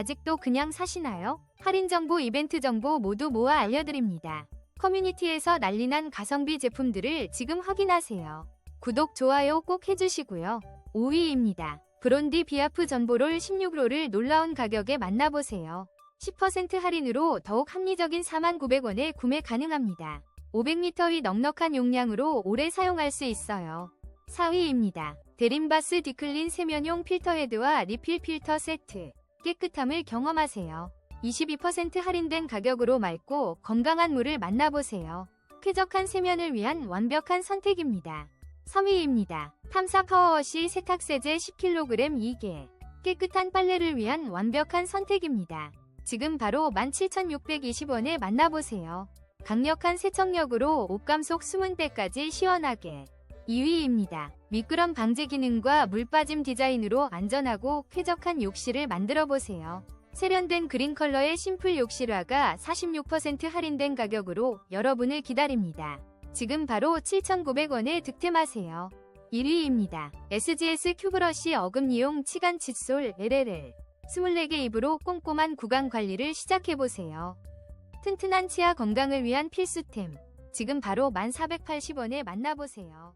아직도 그냥 사시나요? 할인 정보, 이벤트 정보 모두 모아 알려드립니다. 커뮤니티에서 난리난 가성비 제품들을 지금 확인하세요. 구독, 좋아요 꼭 해주시고요. 5위입니다. 브론디 비아프 전보롤 16로를 놀라운 가격에 만나보세요. 10% 할인으로 더욱 합리적인 49,900원에 구매 가능합니다. 500리터의 넉넉한 용량으로 오래 사용할 수 있어요. 4위입니다. 데림바스 디클린 세면용 필터 헤드와 리필 필터 세트. 깨끗함을 경험하세요. 22% 할인된 가격으로 맑고 건강한 물을 만나보세요. 쾌적한 세면을 위한 완벽한 선택입니다. 3위입니다. 탐사 파워워시 세탁세제 10kg 2개. 깨끗한 빨래를 위한 완벽한 선택입니다. 지금 바로 17,620원에 만나보세요. 강력한 세척력으로 옷감 속 숨은 때까지 시원하게. 2위입니다. 미끄럼 방지 기능과 물 빠짐 디자인으로 안전하고 쾌적한 욕실을 만들어 보세요. 세련된 그린 컬러의 심플 욕실화가 46% 할인된 가격으로 여러분을 기다립니다. 지금 바로 7,900원에 득템하세요. 1위입니다. SGS 큐브러쉬 어금니용 치간 칫솔 LLL. 24개 입으로 꼼꼼한 구강 관리를 시작해보세요. 튼튼한 치아 건강을 위한 필수템. 지금 바로 1,480원에 만나보세요.